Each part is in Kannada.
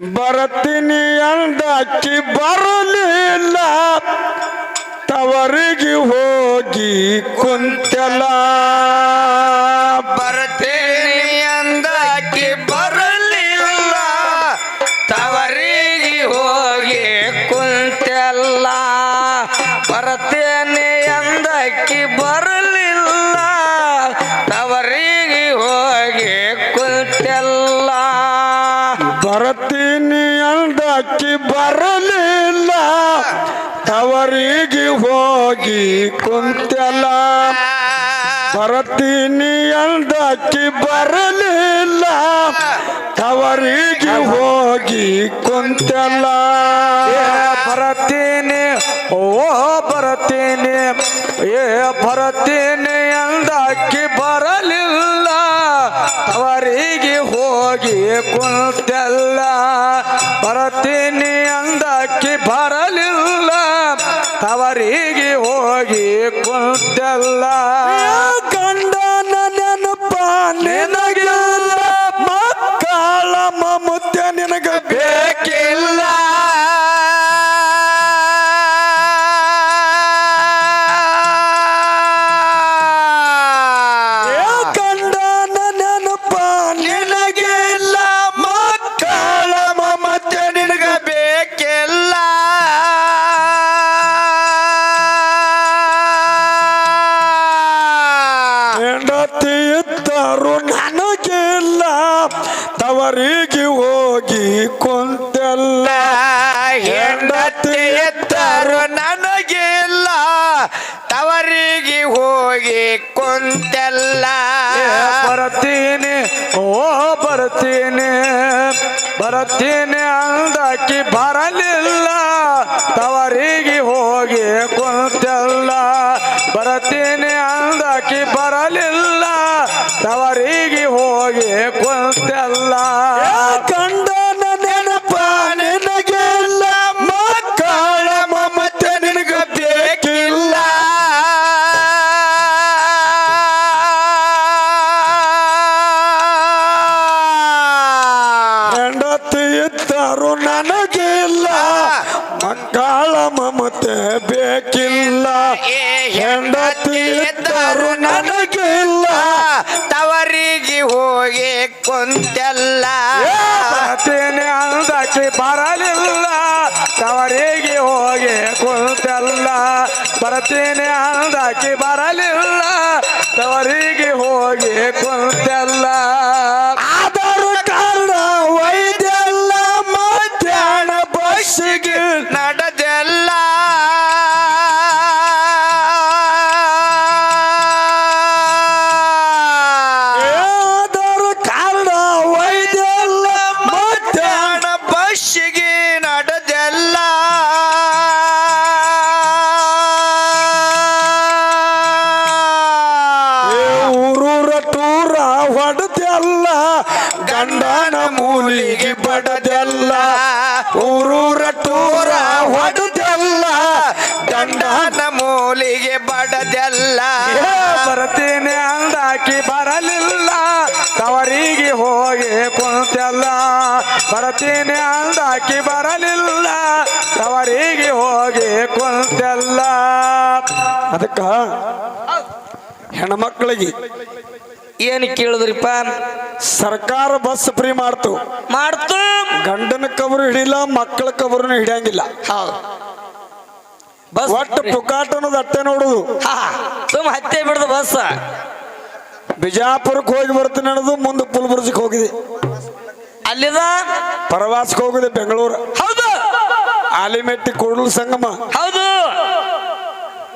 ಬರತೀನಿ ಅಂದಕ್ಕಿ ಬರಲಿಲ್ಲ. ತವರಿಗೆ ಹೋಗಿ ಕುಂತಲ ಬರತೀನಿ ಅಂದಕ್ಕೆ ಬರಲಿಲ್ಲ, ತವರಿಗೆ ಹೋಗಿ ಕುಂತಲ್ಲ ಬರತೀನಿ ಅಂದಕ್ಕೆ ಬರಲಿಲ್ಲ, ತವರಿಗೆ ಹೋಗಿ ಕುಂತಲ್ಲ ಬರತೀನಿ ಓ ಬರತೀನಿ ಏ ಬರತೀನಿ ಅಂದಕ್ಕೆ ಅವರಿಗೆ ಹೋಗಿ ಕುಂತೆಲ್ಲ ಬರತೀನಿ ಕುಂತೆಲ್ಲ ಬರ್ತೀನಿ, ಓ, ಬರ್ತೀನಿ ಬರ್ತೀನಿ ಅಂದಕ್ಕೆ ಬರಲಿಲ್ಲ. ತವರಿಗೆ ಹೋಗಿ ಕುಂತೆಲ್ಲ. ಬರ್ತೀನಿ ಅಂದಕ್ಕೆ ಬರಲಿಲ್ಲ. ತವರಿಗೆ ಹೋಗಿ ಕುಂತೆಲ್ಲ. ಇದ್ದರು ನನಗಿಲ್ಲ ಮಕ್ಕಳ ಮಮತೆ ಬೇಕಿಲ್ಲ. ಹೆಂಡತಿ ಇದ್ದರು ನನಗಿಲ್ಲ ತವರಿಗೆ ಹೋಗಿ ಕುಂತೆಲ್ಲ ಅಂದಕ್ಕೆ ಬರಲಿಲ್ಲ. ತವರಿಗೆ ಹೋಗಿ ಕುಂತೆಲ್ಲ ಬರತೇನೆ ಅಂದಕ್ಕೆ ಬರಲಿಲ್ಲ. ತವರಿಗೆ ಹೋಗಿ ಕುಂತೆಲ್ಲ ಬಡದೆಲ್ಲ ಊರೂರ ಟೂರ ಹೊಡೆದೆಲ್ಲ, ದಂಡನ ಮೂಲಿಗೆ ಬಡದೆಲ್ಲ. ಬರ್ತೀನಿ ಅಂದಾಕಿ ಬರಲಿಲ್ಲ, ತವರಿಗೆ ಹೋಗಿ ಕುಂತೆಲ್ಲ. ಬರ್ತೀನಿ ಅಂದಾಕಿ ಬರಲಿಲ್ಲ, ತವರಿಗೆ ಹೋಗಿ ಕುಂತೆಲ್ಲ. ಅದಕ್ಕ ಹೆಣ್ಮಕ್ಳಿಗೆ ಏನು ಕೇಳಿದ್ರಿಪ್ಪ? ಸರ್ಕಾರ ಬಸ್ ಫ್ರೀ ಮಾಡ್ತು. ಮಾಡ್ತು. ಗಂಡನ ಕಬರು ಹಿಡಿಲ್ಲ ಮಕ್ಕಳ ಕಬರನ್ನು ಹಿಡಿಯಂಗಿಲ್ಲ. ಹೌದು. ಬಸ್ ಒಟ್ಟು ಪುಕಾಟ ಅನ್ನೋದು ಅಟ್ಟೆ ನೋಡುದು. ಸುಮ್ ಹತ್ತೆ ಬಿಡ್ದು ಬಸ್. ಬಿಜಾಪುರಕ್ಕೆ ಹೋಗಿ ಬರ್ತೀನಿ ಅನ್ನೋದು ಮುಂದೆ ಪುಲ್ಬುರ್ಜಿಗೆ ಹೋಗಿದೆ. ಅಲ್ಲಿದ? ಪ್ರವಾಸಕ್ಕೆ ಹೋಗಿದೆ ಬೆಂಗಳೂರು. ಹೌದು. ಆಲಿಮೆಟ್ಟಿ ಕೂಡಲು ಸಂಗಮ. ಹೌದು.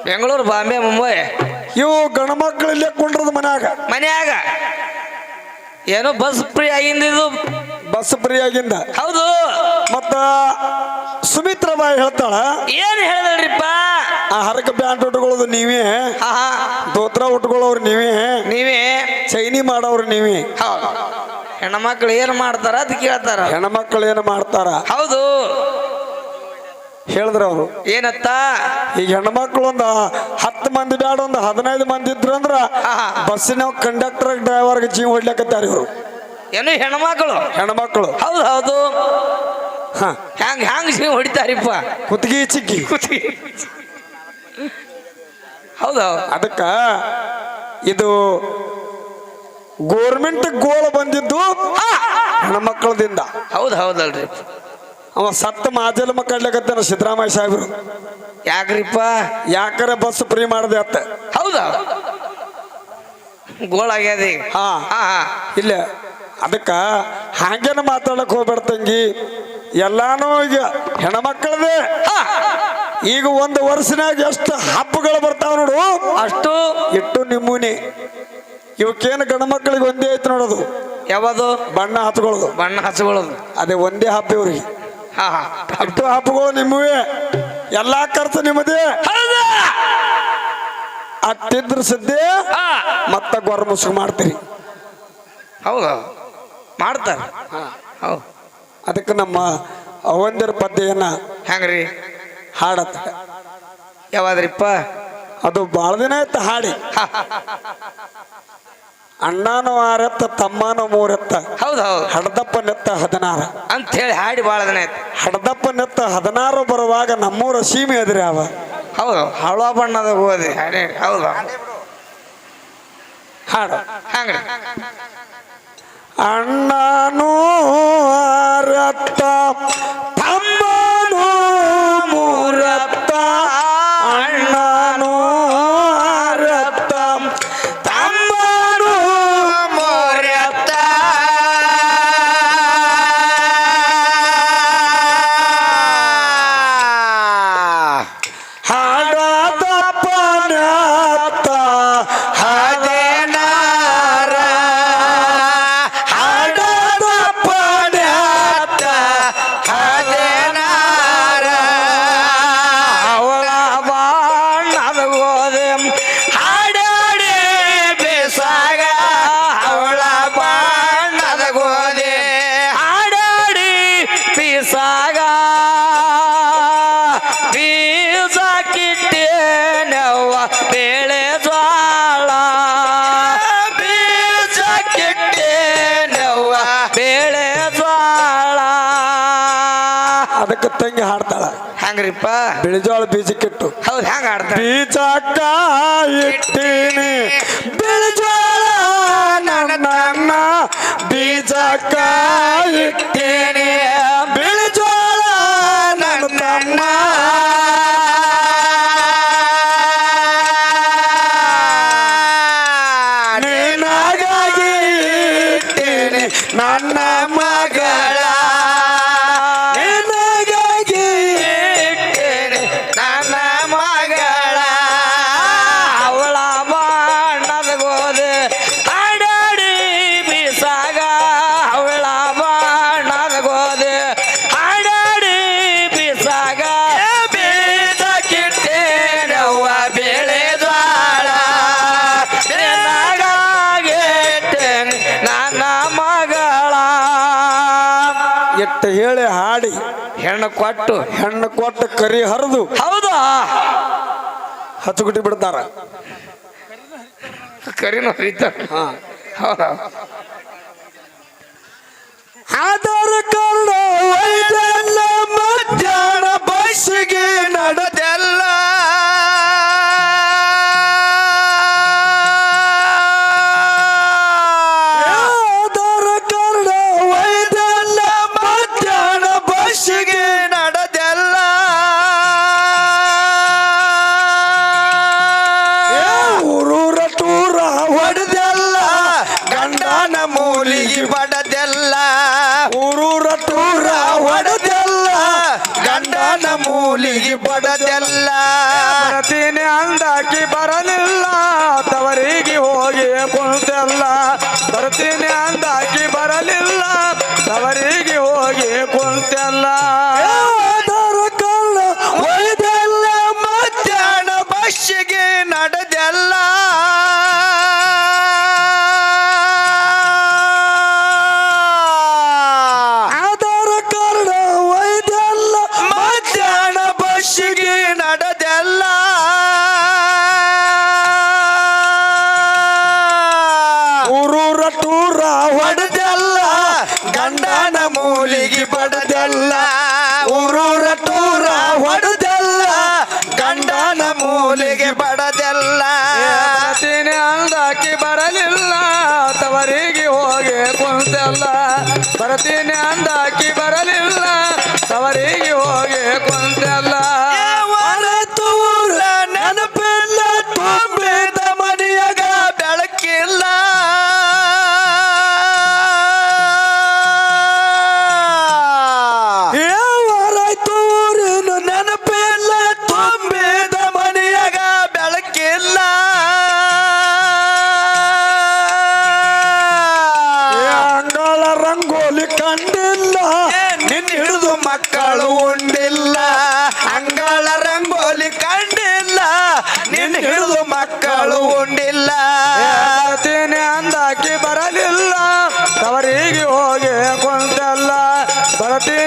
ಬೆಂಗಳೂರು ಬಾಂಬೆ ಮುಂಬೈ. ಇವು ಗಣಮಕ್ಳು ಇಲ್ಲೇ ಕುಂಡ್ರದ ಮನ್ಯಾಗ. ಮನ್ಯಾಗ. ಏನೋ ಬಸ್ ಫ್ರೀ ಆಗಿಂದ ಇದು. ಬಸ್ ಫ್ರೀ ಆಗಿಂದ. ಹೌದು. ಮತ್ತ ಸುಮಿತ್ರಬಾಯಿ ಹೇಳ್ತಾಳ ಏನ್ ಹೇಳಿದ್ರಿಪ್ಪ ಆ ಹರಕ ಬ್ಯಾಂಡ್ ಉಟ್ಕೊಳ್ಳೋದು ನೀವೇ ದೋತ್ರ ಉಟ್ಕೊಳ್ಳೋರು ನೀವೇ ನೀವೇ. ಚೈನಿ ಮಾಡೋರು ನೀವೇ. ಹೌದು. ಹೆಣ್ಮಕ್ಳು ಏನ್ ಮಾಡ್ತಾರ ಅದು ಕೇಳ್ತಾರ. ಹೆಣ್ಮಕ್ಳು ಏನು ಮಾಡ್ತಾರ? ಹೌದು. ಹೇಳಿದ್ರ ಅವರು. ಏನತ್ತ? ಈಗ ಹೆಣ್ಮಕ್ಳು ಒಂದು ಹತ್ತು ಮಂದಿ ಬ್ಯಾಡ ಒಂದು ಹದಿನೈದು ಮಂದಿ ಇದ್ರು ಅಂದ್ರ. ಬಸ್ಸಿನ ಕಂಡಕ್ಟರ್ ಡ್ರೈವರ್ಗೆ ಜೀವ ಹೊಡ್ಲಿಕತ್ತಾರ ಇವರು. ಏನು ಹೆಣ್ಮಕ್ಳು? ಹೆಣ್ಮಕ್ಳು. ಹೌದು ಹೌದು. ಹಾ. ಹ್ಯಾಂಗ ಹ್ಯಾಂಗ ಜೀವ ಹೊಡಿತಾರಿಪ್ಪ? ಕುತ್ತಿಗೆ ಚಿಕ್ಕಿ. ಹೌದಾ ಅದಕ್ಕ ಇದು ಗೋರ್ಮೆಂಟ್ ಗೋಳ ಬಂದಿದ್ದು ಹೆಣ್ಮಕ್ಳದಿಂದ. ಹೌದು ಹೌದಲ್ರಿ. ಅವ ಸತ್ತ ಮಾಜಲ ಮಕ್ಕಳ್ಲಿಕತ್ತಾನ ಸಿದ್ದರಾಮಯ್ಯ ಸಾಹೇಬರು. ಯಾಕ್ರಿಪ್ಪ? ಯಾಕರ ಬಸ್ ಫ್ರೀ ಮಾಡದೆ ಅತ್ತ? ಹೌದಾ? ಗೋಳಾಗ್ಯದ ಈಗ ಹಾ. ಹಾ ಹಾ. ಇಲ್ಲ ಅದಕ್ಕ ಹಾಗೇನ ಮಾತಾಡಕ್ ಹೋಗ್ಬೇಡ ತಂಗಿ. ಎಲ್ಲಾನು ಈಗ ಹೆಣ್ಮಕ್ಳದೇ. ಈಗ ಒಂದು ವರ್ಷನಾಗ ಎಷ್ಟು ಹಬ್ಬಗಳು ಬರ್ತಾವ ನೋಡು. ಅಷ್ಟು? ಇಟ್ಟು ನಿಮ್ಮೂನಿ. ಇವಕ್ಕೇನು ಗಂಡು ಮಕ್ಕಳಿಗೆ ಒಂದೇ ಐತೆ ನೋಡೋದು. ಯಾವುದು? ಬಣ್ಣ ಹಚ್ಕೊಳ್ಳೋದು. ಬಣ್ಣ ಹಚ್ಕೊಳ್ಳೋದು. ಅದೇ ಒಂದೇ ಹಬ್ಬ ಇವ್ರಿಗೆ. ಹಾ ಹಬ್ಬಗಳು ನಿಮ್ಮವೇ. ಎಲ್ಲಾ ಖರ್ಚು ನಿಮ್ಮದೇ. ಅತ್ತಿದ್ರ ಸದ್ಯ ಮತ್ತ ಗೊರ ಮುಸುಕು ಮಾಡ್ತೀರಿ. ಹೌದಾ. ಮಾಡ್ತಾರ. ಹೌದು ಅದಕ್ಕೆ ನಮ್ಮ ಅವಂದಿರ ಪದ್ಯನ ಹೆಂಗ್ರಿ? ಹಾಡತ್ತ. ಯಾವಾದ್ರಿಪ್ಪ? ಅದು ಭಾಳ ದಿನ ಆಯ್ತು ಹಾಡಿ. ಅಣ್ಣನೂ ಆರತ್ತ ತಮ್ಮನೂ ಮೂರತ್ತ ಹೌದು ಹೌದು ಹಡದಪ್ಪ ನೆತ್ತ ಹದಿನಾರು. ಅಂತ ಹೇಳಿ ಹಾಡಿ ಭಾಳ ದಿನ ಆಯ್ತು. ಹಡದಪ್ಪ ನೆತ್ತ ಹದಿನಾರು ಬರುವಾಗ ನಮ್ಮೂರ ಸೀಮೆ ಅದ್ರಿ ಅವ. ಹೌದು. ಹಳ ಬಣ್ಣದ ಹೋದಿ ಹಾಡಿ ಹೌದು. ಹಾಡು. ಹಂಗ್ರಿ ಅಣ್ಣನೂ ಆರತ್ತ ಅದಕ್ಕೆ ತಂಗಿ ಹಾಡ್ತಾಳ. ಹೆಂಗ್ರಿಪ್ಪ? ಬಿಳಿಜೋಳ ಬೀಜಕ್ಕಿಟ್ಟು. ಹೌದು ಹೆಂಗ ಬೀಜ ಅಕ್ಕ ಇಟ್ಟೀನಿ. ಬಿಳಿಜೋಳ ನನ್ನ ಬೀಜಕ್ಕ ಇಟ್ಟೀನಿ. ಬಿಳಿಜೋಳ ನನ್ನ ನನ್ನ ಹಾಡಿ ಹೆಣ್ಣು ಕೊಟ್ಟು ಹೆಣ್ಣು ಕೊಟ್ಟು ಕರಿ ಹರಿದು ಹೌದಾ? ಗುಟ್ಟಿ ಬಿಡ್ತಾರ. ಕರಿನ ಹರಿತಾರ ಹೌದಾ? ಆಧಾರ ಕಾರಣ ಮಧ್ಯಾಹ್ನ ಬಸ್ಸಿಗೆ ನಡೆದೆಲ್ಲ ಕುಂತೆಲ್ಲ ತವರಿಗೆ ಹೋಗಿ ಕುಂತಲ್ಲ. ಬರತೀನಿ ಅಂದಾಕಿ ಬರಲಿಲ್ಲ. ತವರಿಗೆ ಹೋಗಿ ಕುಂತಲ್ಲ.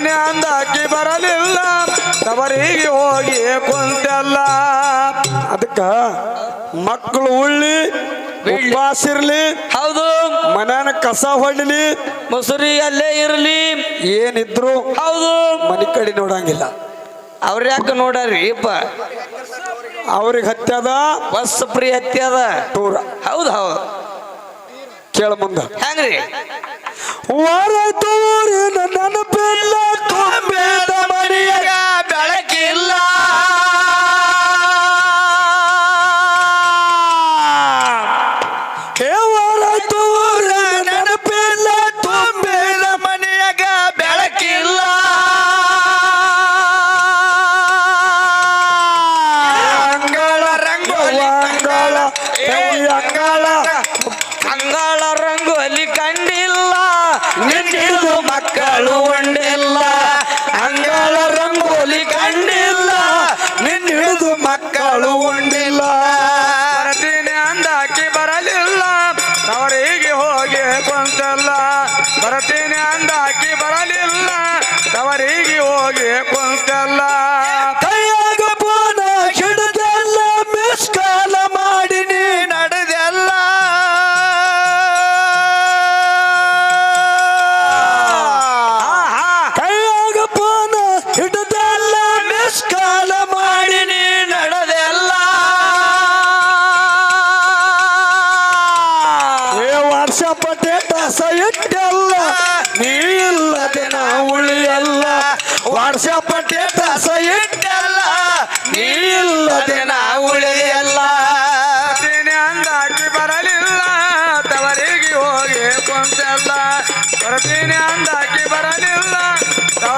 ಮನೆ ಅಂದ ಅಕ್ಕಿ ಬರಲಿಲ್ಲ. ತವರಿಗೆ ಹೋಗಿ ಕುಂತಲ್ಲ. ಅದಕ್ಕ ಮಕ್ಕಳು ಉಳ್ಳಿ ಉಪವಾಸ ಇರ್ಲಿ ಹೌದು. ಮನ್ಯಾನ ಕಸ ಹೊಡ್ಲಿ. ಮುಸುರಿ ಅಲ್ಲೇ ಇರ್ಲಿ. ಏನಿದ್ರು ಹೌದು. ಮನೆ ಕಡೆ ನೋಡಂಗಿಲ್ಲ. ಅವ್ರ ಯಾಕೆ ನೋಡ್ರಿ ಇಪ್ಪ? ಅವ್ರಿಗೆ ಹತ್ಯದ ಬಸ್ ಪ್ರಿ ಹತ್ಯದ ಟೂರ ಹೌದು ಹೌದು. ಕೇಳ ಮುಂದ. ಹೆಂಗ್ರಿ? What I do in an unpaid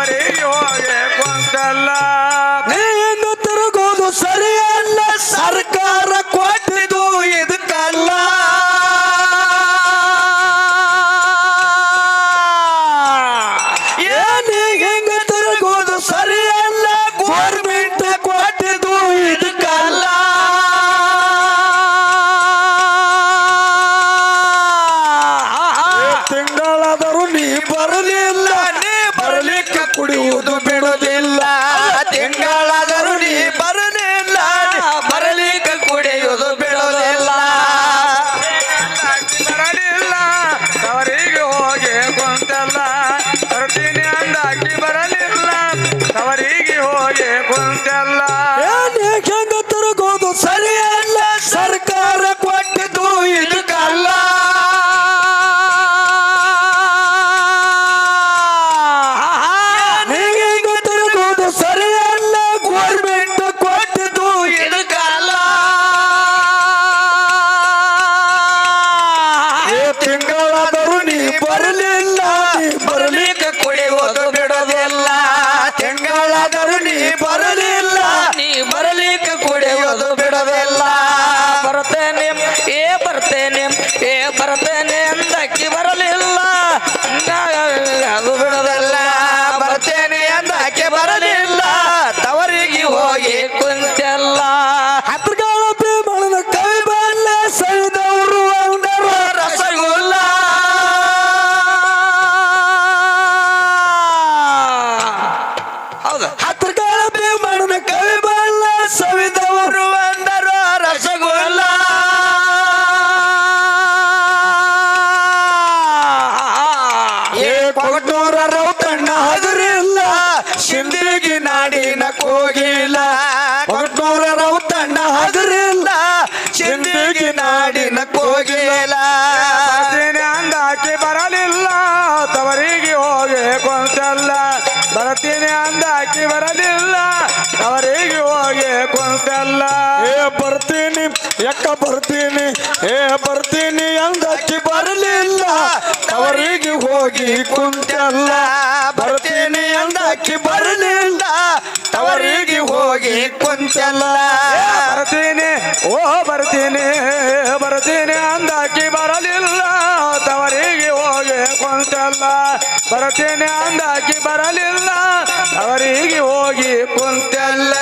ਮਾਰੇ 得啦 ಕೋಗಿಲ ಕುಂತಲ್ಲ ಬರ್ತೀನಿ, ಓ ಬರ್ತೀನಿ ಬರ್ತೀನಿ ಅಂದಾಕಿ ಬರಲಿಲ್ಲ. ತವರಿಗೆ ಹೋಗಿ ಕುಂತಲ್ಲ ಬರ್ತೀನಿ ಅಂದಾಕಿ ಬರಲಿಲ್ಲ. ಅವರಿಗೆ ಹೋಗಿ ಕುಂತಲ್ಲ